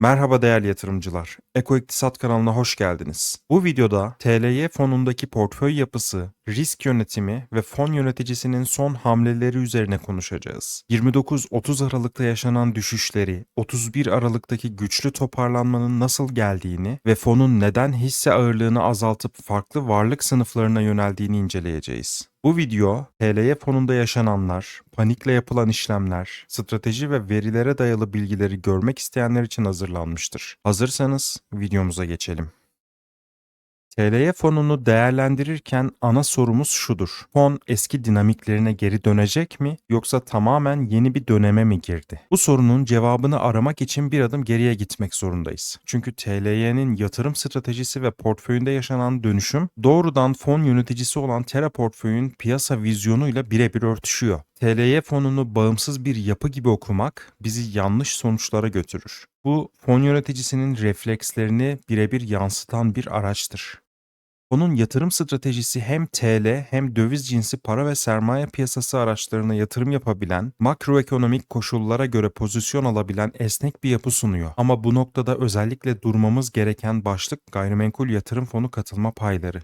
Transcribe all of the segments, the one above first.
Merhaba değerli yatırımcılar. Eko İktisat kanalına hoş geldiniz. Bu videoda TLY fonundaki portföy yapısı, risk yönetimi ve fon yöneticisinin son hamleleri üzerine konuşacağız. 29-30 Aralık'ta yaşanan düşüşleri, 31 Aralık'taki güçlü toparlanmanın nasıl geldiğini ve fonun neden hisse ağırlığını azaltıp farklı varlık sınıflarına yöneldiğini inceleyeceğiz. Bu video, TLY fonunda yaşananlar, panikle yapılan işlemler, strateji ve verilere dayalı bilgileri görmek isteyenler için hazırlanmıştır. Hazırsanız videomuza geçelim. TLY fonunu değerlendirirken ana sorumuz şudur. Fon eski dinamiklerine geri dönecek mi yoksa tamamen yeni bir döneme mi girdi? Bu sorunun cevabını aramak için bir adım geriye gitmek zorundayız. Çünkü TLY'nin yatırım stratejisi ve portföyünde yaşanan dönüşüm doğrudan fon yöneticisi olan Terra portföyün piyasa vizyonuyla birebir örtüşüyor. TLY fonunu bağımsız bir yapı gibi okumak bizi yanlış sonuçlara götürür. Bu fon yöneticisinin reflekslerini birebir yansıtan bir araçtır. Fonun yatırım stratejisi hem TL hem döviz cinsi para ve sermaye piyasası araçlarına yatırım yapabilen, makroekonomik koşullara göre pozisyon alabilen esnek bir yapı sunuyor. Ama bu noktada özellikle durmamız gereken başlık gayrimenkul yatırım fonu katılma payları.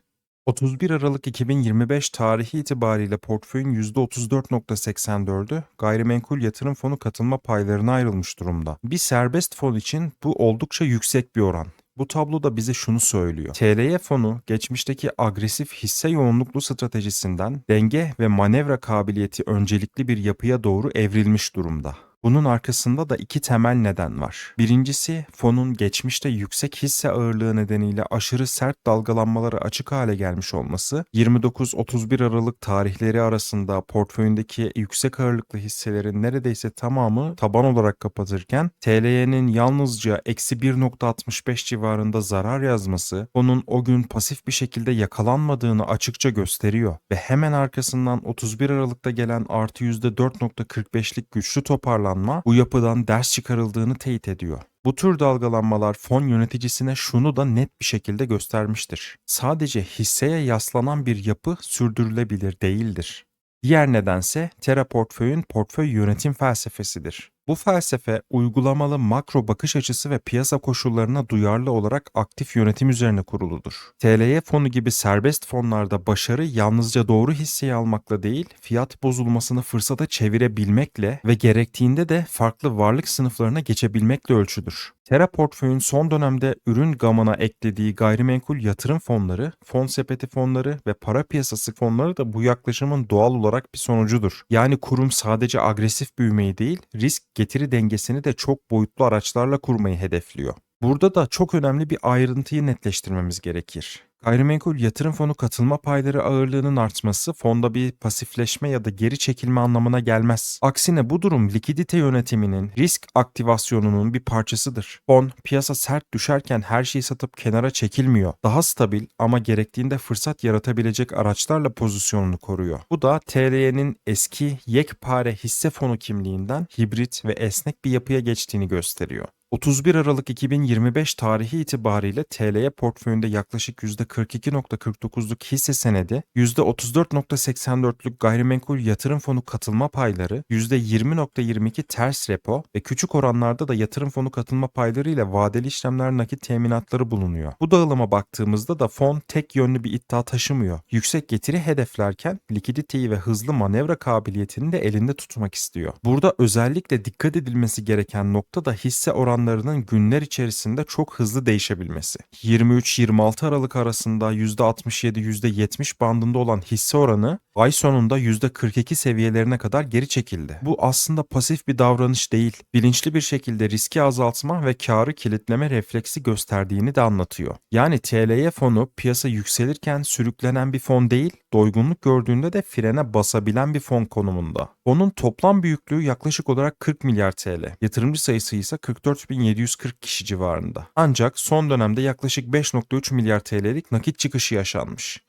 31 Aralık 2025 tarihi itibariyle portföyün %34.84'ü gayrimenkul yatırım fonu katılma paylarına ayrılmış durumda. Bir serbest fon için bu oldukça yüksek bir oran. Bu tablo da bize şunu söylüyor. TLY fonu geçmişteki agresif hisse yoğunluklu stratejisinden denge ve manevra kabiliyeti öncelikli bir yapıya doğru evrilmiş durumda. Bunun arkasında da iki temel neden var. Birincisi fonun geçmişte yüksek hisse ağırlığı nedeniyle aşırı sert dalgalanmalara açık hale gelmiş olması, 29-31 Aralık tarihleri arasında portföyündeki yüksek ağırlıklı hisselerin neredeyse tamamı taban olarak kapatırken TLY'nin yalnızca eksi 1.65 civarında zarar yazması fonun o gün pasif bir şekilde yakalanmadığını açıkça gösteriyor ve hemen arkasından 31 Aralık'ta gelen artı %4.45'lik güçlü toparlanma bu yapıdan ders çıkarıldığını teyit ediyor. Bu tür dalgalanmalar fon yöneticisine şunu da net bir şekilde göstermiştir. Sadece hisseye yaslanan bir yapı sürdürülebilir değildir. Diğer nedense Terra portföyün portföy yönetim felsefesidir. Bu felsefe uygulamalı makro bakış açısı ve piyasa koşullarına duyarlı olarak aktif yönetim üzerine kuruludur. TLY fonu gibi serbest fonlarda başarı yalnızca doğru hisseyi almakla değil, fiyat bozulmasını fırsata çevirebilmekle ve gerektiğinde de farklı varlık sınıflarına geçebilmekle ölçüdür. Terra portföyün son dönemde ürün gamına eklediği gayrimenkul yatırım fonları, fon sepeti fonları ve para piyasası fonları da bu yaklaşımın doğal olarak bir sonucudur. Yani kurum sadece agresif büyümeyi değil, risk getiri dengesini de çok boyutlu araçlarla kurmayı hedefliyor. Burada da çok önemli bir ayrıntıyı netleştirmemiz gerekir. Gayrimenkul yatırım fonu katılma payları ağırlığının artması fonda bir pasifleşme ya da geri çekilme anlamına gelmez. Aksine bu durum likidite yönetiminin risk aktivasyonunun bir parçasıdır. Fon piyasa sert düşerken her şeyi satıp kenara çekilmiyor. Daha stabil ama gerektiğinde fırsat yaratabilecek araçlarla pozisyonunu koruyor. Bu da TLY'nin eski yekpare hisse fonu kimliğinden hibrit ve esnek bir yapıya geçtiğini gösteriyor. 31 Aralık 2025 tarihi itibariyle TL'ye portföyünde yaklaşık %42.49'luk hisse senedi, %34.84'lük gayrimenkul yatırım fonu katılma payları, %20.22 ters repo ve küçük oranlarda da yatırım fonu katılma payları ile vadeli işlemler nakit teminatları bulunuyor. Bu dağılıma baktığımızda da fon tek yönlü bir iddia taşımıyor. Yüksek getiri hedeflerken likiditeyi ve hızlı manevra kabiliyetini de elinde tutmak istiyor. Burada özellikle dikkat edilmesi gereken nokta da hisse oranları oranlarının günler içerisinde çok hızlı değişebilmesi. 23-26 Aralık arasında %67-%70 bandında olan hisse oranı ay sonunda %42 seviyelerine kadar geri çekildi. Bu aslında pasif bir davranış değil, bilinçli bir şekilde riski azaltma ve karı kilitleme refleksi gösterdiğini de anlatıyor. Yani TLY fonu piyasa yükselirken sürüklenen bir fon değil, doygunluk gördüğünde de frene basabilen bir fon konumunda. Fonun toplam büyüklüğü yaklaşık olarak 40 milyar TL. Yatırımcı sayısı ise 44.740 kişi civarında. Ancak son dönemde yaklaşık 5.3 milyar TL'lik nakit çıkışı yaşanmış.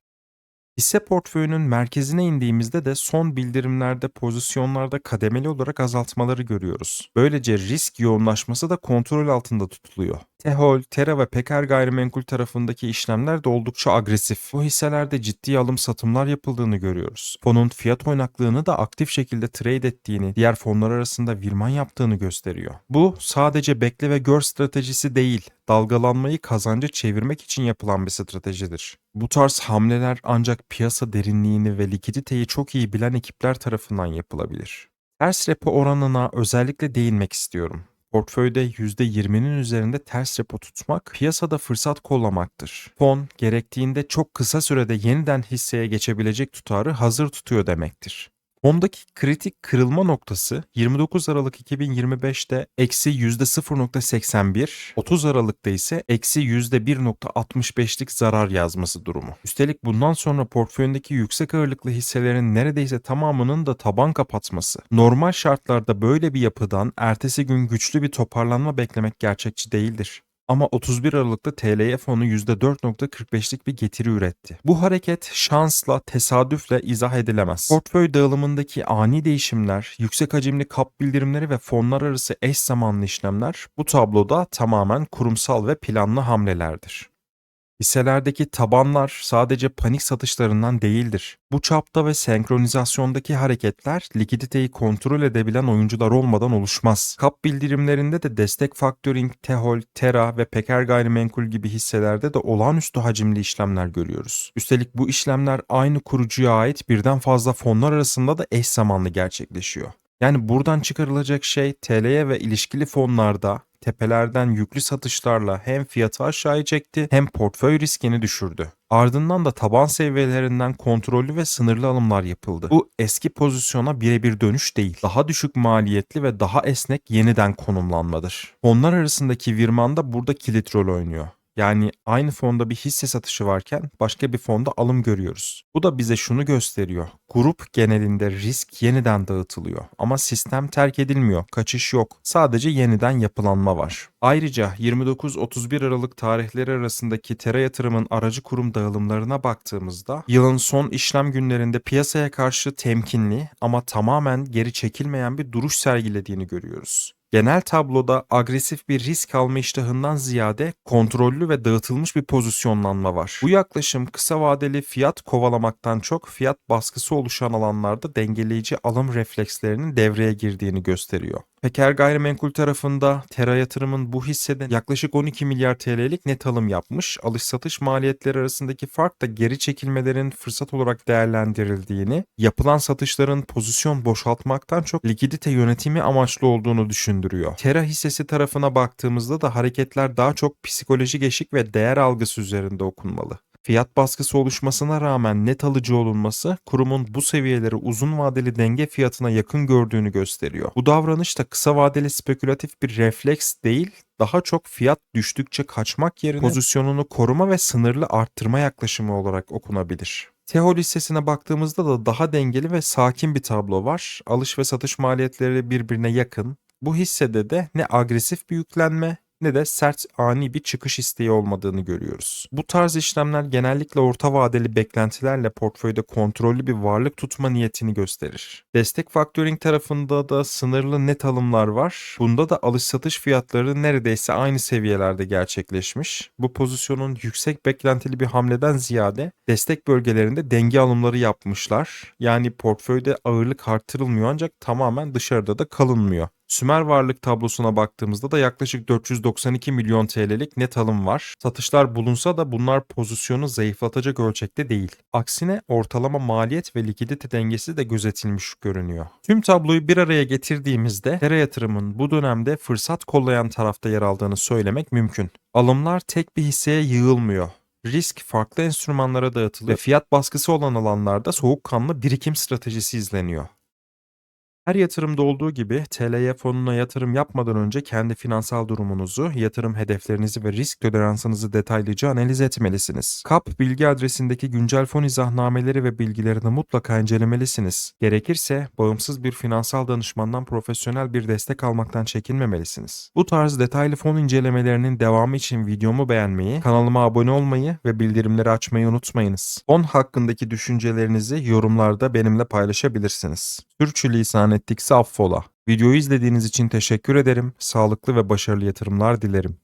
Hisse portföyünün merkezine indiğimizde de son bildirimlerde pozisyonlarda kademeli olarak azaltmaları görüyoruz. Böylece risk yoğunlaşması da kontrol altında tutuluyor. Tehol, Tera ve Peker Gayrimenkul tarafındaki işlemler de oldukça agresif. Bu hisselerde ciddi alım satımlar yapıldığını görüyoruz. Fonun fiyat oynaklığını da aktif şekilde trade ettiğini, diğer fonlar arasında virman yaptığını gösteriyor. Bu sadece bekle ve gör stratejisi değil, dalgalanmayı kazanca çevirmek için yapılan bir stratejidir. Bu tarz hamleler ancak piyasa derinliğini ve likiditeyi çok iyi bilen ekipler tarafından yapılabilir. Ters repo oranına özellikle değinmek istiyorum. Portföyde %20'nin üzerinde ters repo tutmak piyasada fırsat kollamaktır. Fon gerektiğinde çok kısa sürede yeniden hisseye geçebilecek tutarı hazır tutuyor demektir. Fondaki kritik kırılma noktası 29 Aralık 2025'te eksi %0.81, 30 Aralık'ta ise eksi %1.65'lik zarar yazması durumu. Üstelik bundan sonra portföyündeki yüksek ağırlıklı hisselerin neredeyse tamamının da taban kapatması. Normal şartlarda böyle bir yapıdan ertesi gün güçlü bir toparlanma beklemek gerçekçi değildir. Ama 31 Aralık'ta TL'ye fonu %4.45'lik bir getiri üretti. Bu hareket şansla, tesadüfle izah edilemez. Portföy dağılımındaki ani değişimler, yüksek hacimli kap bildirimleri ve fonlar arası eş zamanlı işlemler bu tabloda tamamen kurumsal ve planlı hamlelerdir. Hisselerdeki tabanlar sadece panik satışlarından değildir. Bu çapta ve senkronizasyondaki hareketler likiditeyi kontrol edebilen oyuncular olmadan oluşmaz. Kap bildirimlerinde de destek factoring, Tehol, Tera ve Peker Gayrimenkul gibi hisselerde de olağanüstü hacimli işlemler görüyoruz. Üstelik bu işlemler aynı kurucuya ait birden fazla fonlar arasında da eş zamanlı gerçekleşiyor. Yani buradan çıkarılacak şey TL'ye ve ilişkili fonlarda tepelerden yüklü satışlarla hem fiyatı aşağıya çekti hem portföy riskini düşürdü. Ardından da taban seviyelerinden kontrollü ve sınırlı alımlar yapıldı. Bu eski pozisyona birebir dönüş değil, daha düşük maliyetli ve daha esnek yeniden konumlanmadır. Fonlar arasındaki virman da burada kilit rol oynuyor. Yani aynı fonda bir hisse satışı varken başka bir fonda alım görüyoruz. Bu da bize şunu gösteriyor. Grup genelinde risk yeniden dağıtılıyor ama sistem terk edilmiyor. Kaçış yok. Sadece yeniden yapılanma var. Ayrıca 29-31 Aralık tarihleri arasındaki Tera yatırımın aracı kurum dağılımlarına baktığımızda yılın son işlem günlerinde piyasaya karşı temkinli ama tamamen geri çekilmeyen bir duruş sergilediğini görüyoruz. Genel tabloda agresif bir risk alma iştahından ziyade kontrollü ve dağıtılmış bir pozisyonlanma var. Bu yaklaşım kısa vadeli fiyat kovalamaktan çok fiyat baskısı oluşan alanlarda dengeleyici alım reflekslerinin devreye girdiğini gösteriyor. Peker Gayrimenkul tarafında Tera yatırımın bu hisseden yaklaşık 12 milyar TL'lik net alım yapmış. Alış satış maliyetleri arasındaki fark da geri çekilmelerin fırsat olarak değerlendirildiğini, yapılan satışların pozisyon boşaltmaktan çok likidite yönetimi amaçlı olduğunu düşündürüyor. Tera hissesi tarafına baktığımızda da hareketler daha çok psikolojik eşik ve değer algısı üzerinde okunmalı. Fiyat baskısı oluşmasına rağmen net alıcı olunması kurumun bu seviyeleri uzun vadeli denge fiyatına yakın gördüğünü gösteriyor. Bu davranış da kısa vadeli spekülatif bir refleks değil, daha çok fiyat düştükçe kaçmak yerine pozisyonunu koruma ve sınırlı arttırma yaklaşımı olarak okunabilir. Tehol hissesine baktığımızda da daha dengeli ve sakin bir tablo var. Alış ve satış maliyetleri birbirine yakın. Bu hissede de ne agresif bir yüklenme ne de sert ani bir çıkış isteği olmadığını görüyoruz. Bu tarz işlemler genellikle orta vadeli beklentilerle portföyde kontrollü bir varlık tutma niyetini gösterir. Destek factoring tarafında da sınırlı net alımlar var. Bunda da alış satış fiyatları neredeyse aynı seviyelerde gerçekleşmiş. Bu pozisyonun yüksek beklentili bir hamleden ziyade destek bölgelerinde denge alımları yapmışlar. Yani portföyde ağırlık artırılmıyor ancak tamamen dışarıda da kalınmıyor. Sümer varlık tablosuna baktığımızda da yaklaşık 492 milyon TL'lik net alım var. Satışlar bulunsa da bunlar pozisyonu zayıflatacak ölçekte değil. Aksine ortalama maliyet ve likidite dengesi de gözetilmiş görünüyor. Tüm tabloyu bir araya getirdiğimizde Tera yatırımın bu dönemde fırsat kollayan tarafta yer aldığını söylemek mümkün. Alımlar tek bir hisseye yığılmıyor risk farklı enstrümanlara dağıtılıyor ve fiyat baskısı olan alanlarda soğukkanlı birikim stratejisi izleniyor. Her yatırımda olduğu gibi TLY fonuna yatırım yapmadan önce kendi finansal durumunuzu, yatırım hedeflerinizi ve risk toleransınızı detaylıca analiz etmelisiniz. KAP bilgi adresindeki güncel fon izahnameleri ve bilgilerini mutlaka incelemelisiniz. Gerekirse bağımsız bir finansal danışmandan profesyonel bir destek almaktan çekinmemelisiniz. Bu tarz detaylı fon incelemelerinin devamı için videomu beğenmeyi, kanalıma abone olmayı ve bildirimleri açmayı unutmayınız. Fon hakkındaki düşüncelerinizi yorumlarda benimle paylaşabilirsiniz. Sürçülisan ettikse affola. Videoyu izlediğiniz için teşekkür ederim. Sağlıklı ve başarılı yatırımlar dilerim.